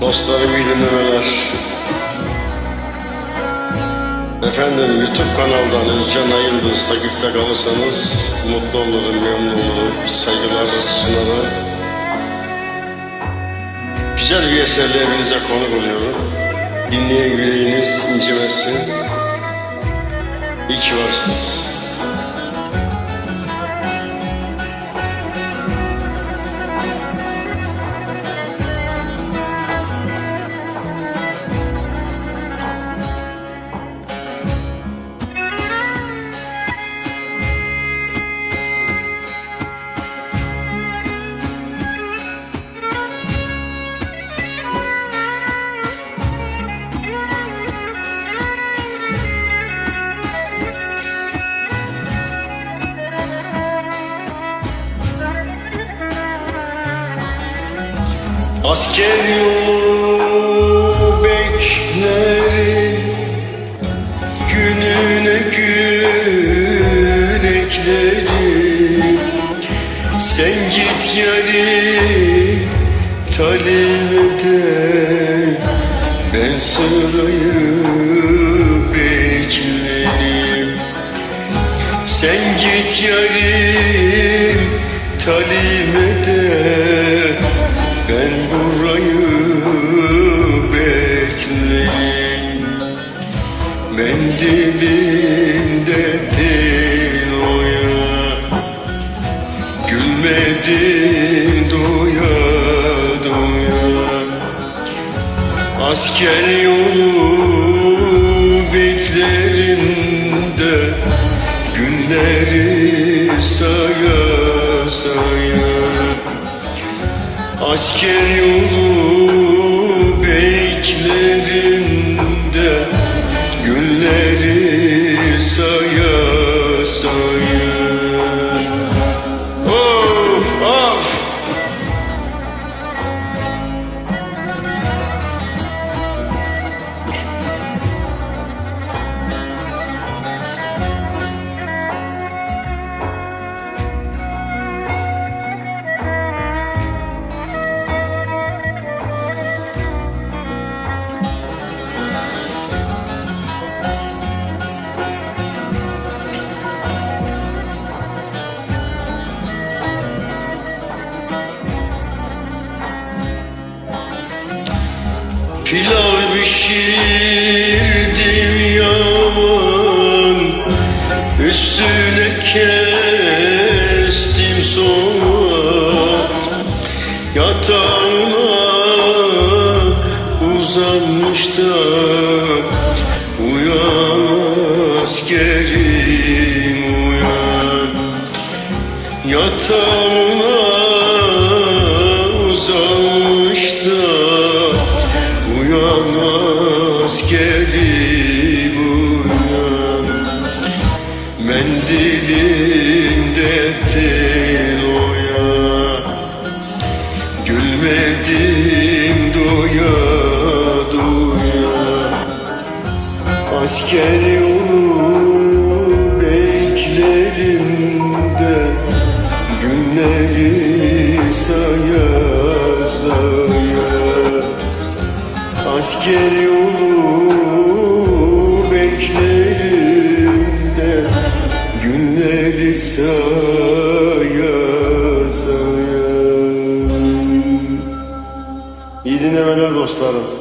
Dostlarım iyi dinlemeler. Efendim YouTube kanaldan Özcan Ayıldız takipte kalırsanız mutlu olurum, memnun olurum. Saygılar sunarım. Güzel bir eserle evinize konuk oluyorum. Dinleyen yüreğiniz incimesin. İyi ki varsınız. Asker yolu beklerim. Gününe gün eklerim. Sen git yarim talimde Ben sırayı beklerim. Sen git yarim talimde ben burayı beklerim Mendilinde değil oya Gülmedim doya doya. Asker yolu beklerim de Asker yolu pişirdim yaman Üstüne kestim soğan. Yatağına uzanmış da Uyan askerim uyan. Yatağına askerim uyan Mendilinde tel oya Gülmedim doya doya Asker yolu beklerim de Günleri saya saya Asker yolu saya İyi dinlemeler dostlarım.